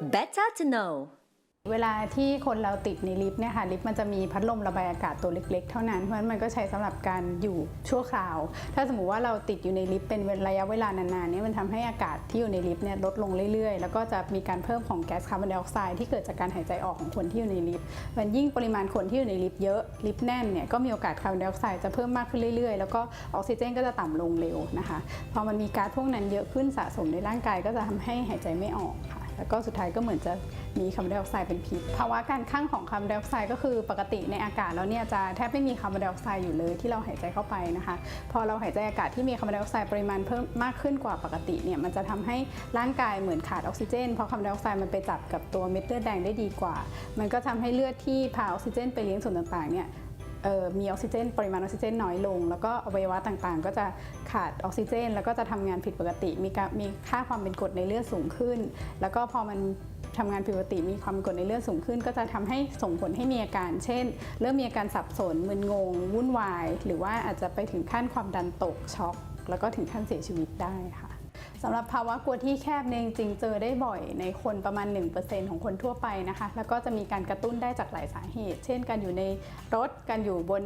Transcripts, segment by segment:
Better to know เวลาที่คนเราติดในลิฟต์เนี่ยค่ะลิฟต์มันจะมีพัดลมระบายอากาศตัวเล็ก ๆ เท่านั้นเพราะฉะนั้นมันก็ใช้สำหรับการอยู่ชั่วคราว ถ้าสมมติว่าเราติดอยู่ในลิฟต์เป็นระยะเวลานานๆเนี่ยมันทำให้อากาศที่อยู่ในลิฟต์เนี่ยลดลงเรื่อยๆ แล้วก็จะมีการเพิ่มของแก๊สคาร์บอนไดออกไซด์ที่เกิดจากการหายใจออกของคนที่อยู่ในลิฟต์มันยิ่งปริมาณคนที่อยู่ในลิฟต์เยอะลิฟต์แน่นเนี่ยก็มีโอกาสคาร์บอนไดออกไซด์จะเพิ่มมากขึ้นเรื่อยๆ แล้วก็ออกซิเจนก็จะต่ำลงเร็วนะคะพอมันมีก๊าซพวกนั้นเยอะขึ้นสะสมในร่างกายก็จะทำให้หายใจไม่ออกค่ะ แล้วก็สุดท้ายก็เหมือนจะมีคาร์บอนไดออกไซด์เป็นพิษ ภาวะการข้างของคาร์บอนไดออกไซด์ก็คือปกติในอากาศแล้วเนี่ยจะแทบไม่มีคาร์บอนไดออกไซด์อยู่เลยที่เราหายใจเข้าไปนะคะ พอเราหายใจอากาศที่มีคาร์บอนไดออกไซด์ปริมาณเพิ่มมากขึ้นกว่าปกติเนี่ยมันจะทำให้ร่างกายเหมือนขาดออกซิเจนเพราะคาร์บอนไดออกไซด์มันไปจับกับตัวเม็ดเลือดแดงได้ดีกว่า มันก็ทำให้เลือดที่พาออกซิเจน ไปเลี้ยงส่วนต่างๆเนี่ย มีออกซิเจน ปริมาณออกซิเจนน้อยลง แล้วก็อวัยวะต่างๆ ก็จะขาดออกซิเจน แล้วก็จะทำงานผิดปกติ มีมีค่าความเป็นกรดในเลือดสูงขึ้น แล้วก็พอมันทำงานผิดปกติมีความกดในเลือดสูงขึ้น ก็จะทำให้ส่งผลให้มีอาการ เช่น เริ่มมีอาการสับสนมึนงง วุ่นวาย หรือว่าอาจจะไปถึงขั้นความดันตกช็อก แล้วก็ถึงขั้นเสียชีวิตได้ค่ะ สำหรับภาวะกลัวที่แคบเนี่ยจริงๆเจอได้บ่อยในคนประมาณ 1%ของคนทั่วไปนะคะ แล้วก็จะมีการกระตุ้นได้จากหลายสาเหตุ เช่น การอยู่ในรถ การอยู่บน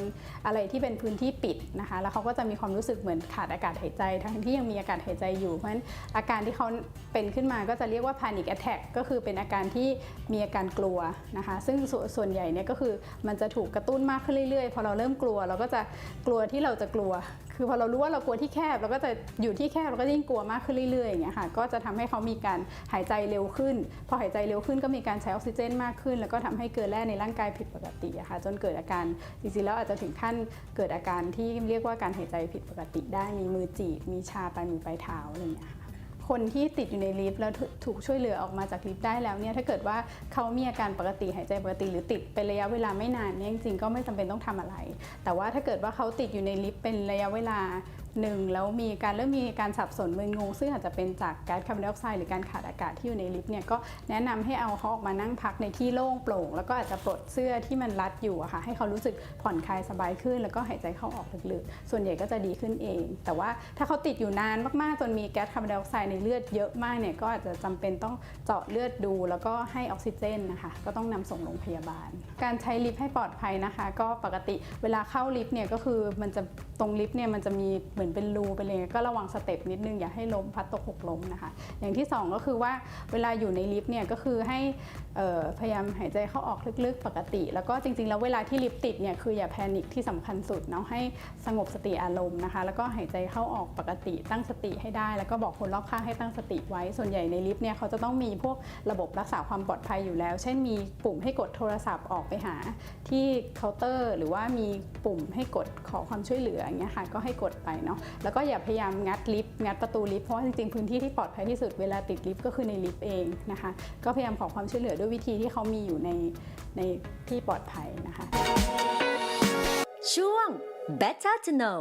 อะไรที่เป็นพื้นที่ปิดนะคะ แล้วเขาก็จะมีความรู้สึกเหมือนขาดอากาศหายใจ ทั้งที่ยังมีอากาศหายใจอยู่ เพราะฉะนั้นอาการที่เขาเป็นขึ้นมาก็จะเรียกว่า panic attack ก็คือเป็นอาการที่มีอาการกลัวนะคะ ซึ่งสส่วนใหญ่เนี่ยก็คือมันจะถูกกระตุ้นมากขึ้นเรื่อยๆ พอเราเริ่มกลัวเราก็จะกลัวที่เราจะกลัว คือพอเรารู้ว่าเรากลัวที่แคบเราก็จะอยู่ที่แคบเราก็ยิ่งกลัวมากขึ้นเรื่อยๆอย่างเงี้ยค่ะก็จะทำให้เขามีการหายใจเร็วขึ้น พอหายใจเร็วขึ้นก็มีการใช้ออกซิเจน มากขึ้น แล้วก็ทำให้เกลือแร่ในร่างกายผิดปกติอะค่ะจนเกิดอาการจริงๆแล้วอาจจะถึงขั้นเกิดอาการที่เรียกว่าการหายใจผิดปกติได้มีมือจีบมีชาปลายมือปลายเท้าอะไรอย่างเงี้ยค่ะ คนที่ติดอยู่ในลิฟต์แล้วถูกช่วยเหลือออกมาจากลิฟต์ได้แล้วเนี่ยถ้าเกิดว่าเขามีอาการปกติหายใจปกติหรือติดเป็นระยะเวลาไม่นานเนี่ยจริงๆก็ไม่จำเป็นต้องทำอะไร แต่ว่าถ้าเกิดว่าเขาติดอยู่ในลิฟต์เป็นระยะเวลา หนึ่งแล้วมีการเริ่มมีการสับสนมึนงง ซึ่งอาจจะเป็นจากก๊าซคาร์บอนไดออกไซด์หรือการขาดอากาศที่อยู่ในลิฟต์เนี่ยก็แนะนำให้เอาเขาออกมานั่งพักในที่โล่งโปร่ง แล้วก็อาจจะปลดเสื้อที่มันรัดอยู่อะค่ะให้เขารู้สึกผ่อนคลายสบายขึ้น แล้วก็หายใจเข้าออกลึกๆ ส่วนใหญ่ก็จะดีขึ้นเอง แต่ว่าถ้าเขาติดอยู่นานมากๆจนมีแก๊สคาร์บอนไดออกไซด์ในเลือดเยอะมากเนี่ยก็อาจจะจำเป็นต้องเจาะเลือดดู แล้วก็ให้ออกซิเจนนะคะก็ต้องนำส่งโรงพยาบาล การใช้ลิฟต์ให้ปลอดภัยนะคะ ก็ปกติเวลาเข้าลิฟต์เนี่ยก็คือมันจะตรงลิฟต์เนี่ยมันจะมีเหมือนเป็นรูไปเลยก็ระวังสเต็ปนิดนึงอย่าให้ล้มพัดตกหกล้มนะคะ อย่างที่สองก็คือว่าเวลาอยู่ในลิฟต์เนี่ยก็คือให้พยายามหายใจเข้าออกลึกๆปกติ แล้วก็จริงๆ แล้วเวลาที่ลิฟต์ติดเนี่ยคืออย่าแพนิคที่สำคัญสุดเนาะให้สงบสติอารมณ์นะคะ แล้วก็หายใจเข้าออกปกติตั้งสติให้ได้ แล้วก็บอกคนรอบข้างให้ตั้งสติไว้ ส่วนใหญ่ในลิฟต์เนี่ยเขาจะต้องมีพวกระบบรักษาความปลอดภัยอยู่แล้ว เช่นมีปุ่มให้กดโทรศัพท์ออกไปหาที่เคาน์เตอร์ หรือว่ามีปุ่มให้กดขอความช่วยเหลืออย่างเงี้ยค่ะก็ให้กดไปเนาะแล้วก็อย่าพยายามงัดลิฟต์งัดประตูลิฟต์เพราะว่าจริงๆพื้นที่ที่ปลอดภัยที่สุดเวลาติดลิฟต์ก็คือในลิฟต์เองนะคะก็พยายามขอความช่วยเหลือด้วยวิธีที่เขามีอยู่ในในที่ปลอดภัยนะคะ ช่วง Better to know